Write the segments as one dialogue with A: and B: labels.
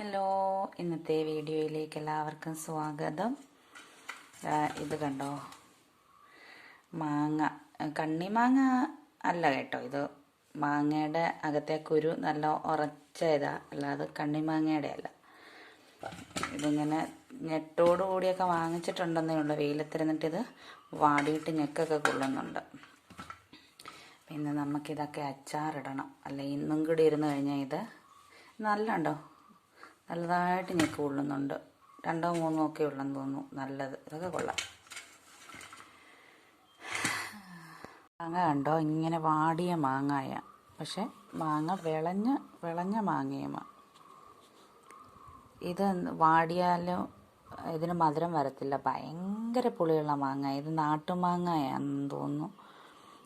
A: Hello ഇന്നത്തെ വീഡിയോയിലേക്ക് എല്ലാവർക്കും സ്വാഗതം. ഇത് കണ്ടോ? മാങ്ങ കണ്ണിമാങ്ങ അല്ല കേട്ടോ ഇത് മാങ്ങയുടെ അകത്തെ കുരു നല്ല ഉറച്ച ഇതാ അല്ലാതെ കണ്ണി മാങ്ങയുടെ അല്ല. ഇതിങ്ങനെ ഞെട്ടോടു കൂടിയൊക്കെ വാങ്ങിച്ചിട്ടുണ്ടെന്നേ ഉള്ളൂ വെയിലത്തിരുന്നിട്ട് ഇത് വാടിയിട്ട് ഞെക്കൊക്കെ കൊള്ളുന്നുണ്ട്. പിന്നെ നമുക്കിതൊക്കെ അച്ചാറിടണം. അല്ല ഇന്നും കൂടി ഇരുന്ന് കഴിഞ്ഞാൽ ഇത് നല്ല ഉണ്ടോ നല്ലതായിട്ട് ഞെക്ക് കൊള്ളുന്നുണ്ട് രണ്ടോ മൂന്നോ ഒക്കെ ഉള്ളെന്ന് തോന്നുന്നു. നല്ലത്. ഇതൊക്കെ കൊള്ളാം. മാങ്ങ കണ്ടോ? ഇങ്ങനെ വാടിയ മാങ്ങായ. പക്ഷെ മാങ്ങ വിളഞ്ഞ വിളഞ്ഞ മാങ്ങയുമാണ് ഇത് വാടിയാലും ഇതിന് മധുരം വരത്തില്ല. ഭയങ്കര പുളിയുള്ള മാങ്ങ. ഇത് നാട്ടുമാങ്ങയാണെന്ന് തോന്നുന്നു.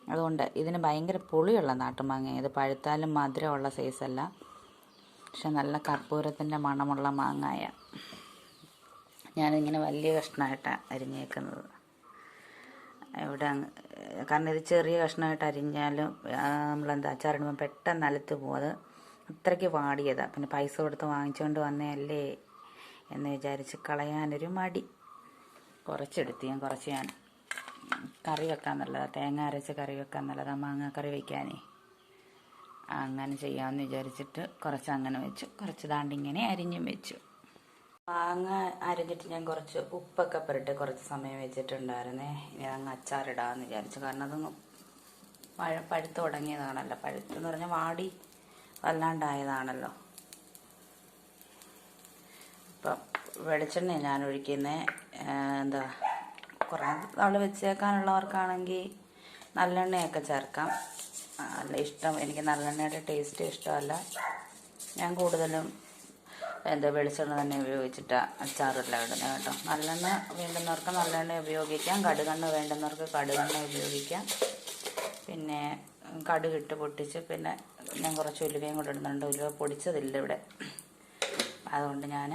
A: അതുകൊണ്ട് ഇതിന് ഭയങ്കര പുളിയുള്ള നാട്ടുമാങ്ങ ഇത് പഴുത്താലും മധുരമുള്ള സൈസല്ല പക്ഷെ നല്ല കർപ്പൂരത്തിന്റെ മണമുള്ള മാങ്ങായ. ഞാനിങ്ങനെ വലിയ കഷ്ണമായിട്ടാണ് അരിഞ്ഞേക്കുന്നത്. ഇവിടെ കാരണം ഇത് ചെറിയ കഷ്ണമായിട്ട് അരിഞ്ഞാലും നമ്മളെന്താ അച്ചാറിടുമ്പോൾ പെട്ടെന്ന് അലുത്ത് പോകും അത് അത്രയ്ക്ക് വാടിയതാണ് പിന്നെ പൈസ കൊടുത്ത് വാങ്ങിച്ചുകൊണ്ട് വന്നതല്ലേ എന്ന് വിചാരിച്ച് കളയാനൊരു മടി. കുറച്ചെടുത്ത് ഞാൻ കുറച്ച് ഞാൻ കറി വെക്കാൻ നല്ലതാണ് തേങ്ങ അരച്ച് കറി വെക്കാൻ നല്ലതാണ് മാങ്ങ കറി വയ്ക്കാനേ. അങ്ങനെ ചെയ്യാമെന്ന് വിചാരിച്ചിട്ട് കുറച്ച് അങ്ങനെ വെച്ചു. കുറച്ച് ദാണ്ടിങ്ങനെ അരിഞ്ഞും വെച്ചു. മാങ്ങ അരിഞ്ഞിട്ട് ഞാൻ കുറച്ച് ഉപ്പൊക്കെ പുരട്ടി കുറച്ച് സമയം വെച്ചിട്ടുണ്ടായിരുന്നേ. ഇനി അങ്ങ് അച്ചാറിടാമെന്ന് വിചാരിച്ചു. കാരണം അതൊന്ന് മഴ പഴുത്ത് തുടങ്ങിയതാണല്ലോ. പഴുത്തെന്ന് പറഞ്ഞാൽ വാടി വല്ലാണ്ടായതാണല്ലോ. ഇപ്പം വെളിച്ചെണ്ണ ഞാൻ ഒഴിക്കുന്നത് എന്താ കുറേ നാൾ വെച്ചേക്കാനുള്ളവർക്കാണെങ്കിൽ നല്ലെണ്ണയൊക്കെ ചേർക്കാം. അല്ല ഇഷ്ടം. എനിക്ക് നല്ലെണ്ണയുടെ ടേസ്റ്റ് ഇഷ്ടമല്ല. ഞാൻ കൂടുതലും എന്താ വെളിച്ചെണ്ണ തന്നെ ഉപയോഗിച്ചിട്ടാണ് അച്ചാറെല്ലാം ഇടുന്നത് കേട്ടോ. നല്ലെണ്ണ വേണ്ടുന്നവർക്ക് നല്ലെണ്ണ ഉപയോഗിക്കാം. കടുകെണ്ണ വേണ്ടുന്നവർക്ക് കടുകെണ്ണ ഉപയോഗിക്കാം. പിന്നെ കടുകിട്ട് പൊട്ടിച്ച് പിന്നെ ഞാൻ കുറച്ച് ഉലുവയും കൂടെ ഇടുന്നുണ്ട്. ഉലുവ പൊടിച്ചതില്ല ഇവിടെ. അതുകൊണ്ട് ഞാൻ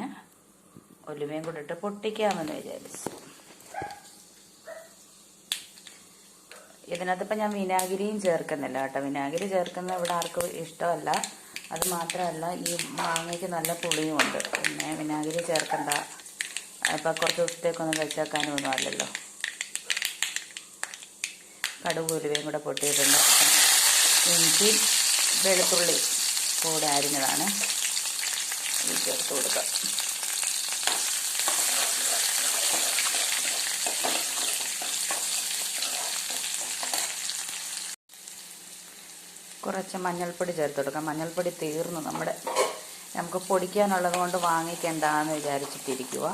A: ഉലുവയും കൂടെ ഇട്ട് പൊട്ടിക്കാമെന്ന് വിചാരിച്ചു. ഇതിനകത്ത് ഇപ്പം ഞാൻ വിനാഗിരിയും ചേർക്കുന്നില്ല കേട്ടോ. വിനാഗിരി ചേർക്കുന്ന ഇവിടെ ആർക്കും ഇഷ്ടമല്ല. അത് മാത്രമല്ല ഈ മാങ്ങയ്ക്ക് നല്ല പുളിയുമുണ്ട് പിന്നെ വിനാഗിരി ചേർക്കണ്ട. ഇപ്പം കുറച്ച് ദിവസത്തേക്കൊന്നും വെച്ചേക്കാനും ഒന്നും അല്ലല്ലോ. കടുക് കൂടെ പൊട്ടിയിട്ടുണ്ട്. ഇഞ്ചി വെളുത്തുള്ളി കൂടെ അരിഞ്ഞതാണ്. ചേർത്ത് കൊടുക്കാം. കുറച്ച് മഞ്ഞൾപ്പൊടി ചേർത്ത് കൊടുക്കാം. മഞ്ഞൾപ്പൊടി തീർന്നു. നമ്മുടെ നമുക്ക് പൊടിക്കാനുള്ളത് കൊണ്ട് വാങ്ങിക്കേണ്ടെന്ന് വിചാരിച്ചിട്ടിരിക്കുക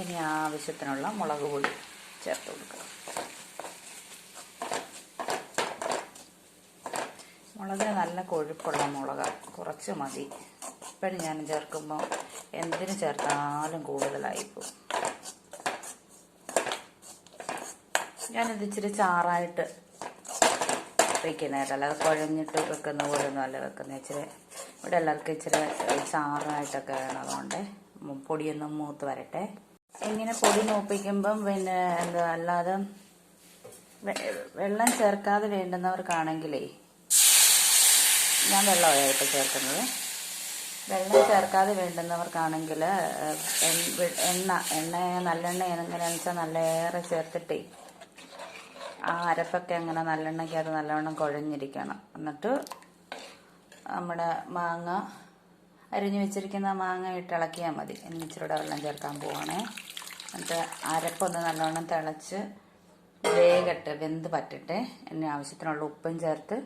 A: ഇനി ആവശ്യത്തിനുള്ള മുളക് പൊടി ചേർത്ത് കൊടുക്കുക മുളകിന് നല്ല കൊഴുപ്പുള്ള മുളക്. കുറച്ച് മതി. ഇപ്പോഴും ഞാൻ ചേർക്കുമ്പോൾ എന്തിന് ചേർത്താലും കൂടുതലായിപ്പോവും. ഞാനിത് ഇച്ചിരി ചാറായിട്ട് വെക്കുന്നതല്ല അല്ലാതെ കുഴഞ്ഞിട്ട് വെക്കുന്ന പോലെ ഒന്നും അല്ല വെക്കുന്നത്. ഇച്ചിരി ഇവിടെ എല്ലാവർക്കും ഇച്ചിരി ചാറായിട്ടൊക്കെ വേണം അതുകൊണ്ട് മു- പൊടിയൊന്ന് മൂത്ത് വരട്ടെ. ഇങ്ങനെ പൊടി മൂപ്പിക്കുമ്പം പിന്നെ എന്താ അല്ലാതെ വെള്ളം ചേർക്കാതെ വേണ്ടുന്നവർക്കാണെങ്കിലേ ഞാൻ വെള്ളമാണ് ഇപ്പോൾ ചേർക്കുന്നത്? വെള്ളം ചേർക്കാതെ വേണ്ടുന്നവർക്കാണെങ്കിൽ എണ്ണ എണ്ണ നല്ലെണ്ണ എങ്ങനെയാണെന്ന് വെച്ചാൽ നല്ലേറെ ചേർത്തിട്ടേ ആ അരപ്പൊക്കെ അങ്ങനെ നല്ലെണ്ണയ്ക്ക് അത് നല്ലവണ്ണം കുഴഞ്ഞിരിക്കണം. എന്നിട്ട് നമ്മുടെ മാങ്ങ അരിഞ്ഞു വെച്ചിരിക്കുന്ന മാങ്ങ ഇട്ട് ഇളക്കിയാൽ മതി. ഇനി വെള്ളം ചേർക്കാൻ പോവാണേ. എന്നിട്ട് അരപ്പൊന്ന് നല്ലവണ്ണം തിളച്ച് വേഗട്ട് വെന്ത് പറ്റട്ടെ. എന്നെ ആവശ്യത്തിനുള്ള ഉപ്പും ചേർത്ത്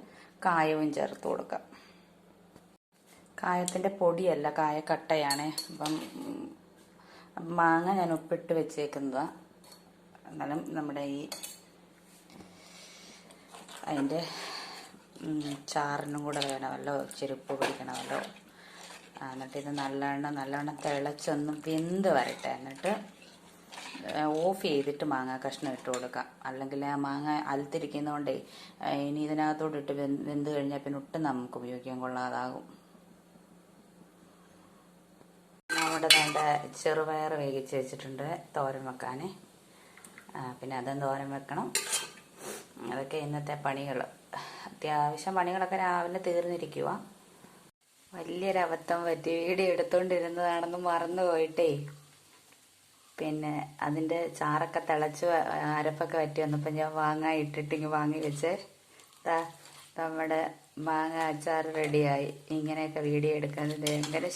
A: കായവും ചേർത്ത് കൊടുക്കാം. കായത്തിന്റെ പൊടിയല്ല കായക്കട്ടയാണ്. അപ്പം മാങ്ങ ഞാൻ ഉപ്പിട്ട് വെച്ചേക്കുന്നതാണ് എന്നാലും നമ്മുടെ ഈ അതിന്റെ ചാറിനും കൂടെ വേണമല്ലോ ചെരുപ്പ് പിടിക്കണമല്ലോ എന്നിട്ട് ഇത് നല്ലവണ്ണം നല്ലവണ്ണം തിളച്ചൊന്ന് വെന്ത് വരട്ടെ. എന്നിട്ട് ഓഫ് ചെയ്തിട്ട് മാങ്ങ കഷ്ണം ഇട്ട് കൊടുക്കാം. അല്ലെങ്കിൽ ആ മാങ്ങ അലത്തിരിക്കുന്നതുകൊണ്ടേ ഇനി ഇതിനകത്തോട്ട് ഇട്ട് വെന്ത് വെന്ത് കഴിഞ്ഞാൽ പിന്നെ ഒട്ടും നമുക്ക് ഉപയോഗിക്കാൻ കൊള്ളാതാകും. നമ്മുടെ നല്ല ചെറുപയർ വേവിച്ച് വെച്ചിട്ടുണ്ട്. തോരൻ വെക്കാൻ പിന്നെ അതും തോരൻ വെക്കണം. അതൊക്കെ ഇന്നത്തെ പണികൾ. അത്യാവശ്യം പണികളൊക്കെ രാവിലെ തീർന്നിരിക്കുക വലിയൊരു അബദ്ധം പറ്റി വീഡിയോ എടുത്തോണ്ടിരുന്നതാണെന്ന് മറന്നുപോയിട്ടേ പിന്നെ അതിന്റെ ചാറൊക്കെ തിളച്ച് അരപ്പൊക്കെ പറ്റി വന്നപ്പോൾ ഞാൻ വാങ്ങാൻ ഇട്ടിട്ട് ഇങ്ങ് വാങ്ങി വെച്ച്. നമ്മുടെ മാങ്ങ അച്ചാർ റെഡിയായി. ഇങ്ങനെയൊക്കെ വീഡിയോ എടുക്കുന്നത് എങ്ങനെ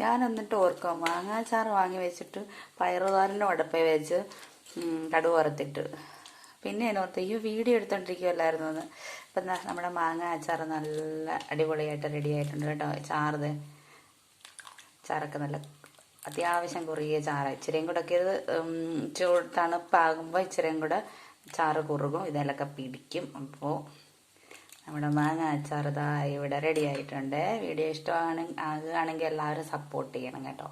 A: ഞാൻ എന്നിട്ട് ഓർക്കാം മാങ്ങ അച്ചാർ വാങ്ങി വെച്ചിട്ട് പയറുതാറിന്റെ ഉടപ്പേ വെച്ച് ഉം, കടുക് വറുത്തിട്ട് പിന്നെ എന്നോർത്ത് ഈ വീഡിയോ എടുത്തോണ്ടിരിക്കുമല്ലായിരുന്നു എന്ന്. ഇപ്പം നമ്മുടെ മാങ്ങ അച്ചാർ നല്ല അടിപൊളിയായിട്ട് റെഡി ആയിട്ടുണ്ട് കേട്ടോ. ചാറ് ചാറൊക്കെ നല്ല അത്യാവശ്യം കുറുകിയ ചാറ്. ഇച്ചിരിയും കൂടെ ഒക്കെ ഇത് ചൂട് തണുപ്പാകുമ്പോൾ ഇച്ചിരിയും കൂടെ ചാറ് കുറുകും. ഇതിലൊക്കെ പിടിക്കും. അപ്പോൾ നമ്മുടെ മാങ്ങ അച്ചാർ ഇതാ ഇവിടെ റെഡി ആയിട്ടുണ്ട്. വീഡിയോ ഇഷ്ടമാണ് ആകുകയാണെങ്കിൽ എല്ലാവരും സപ്പോർട്ട് ചെയ്യണം കേട്ടോ.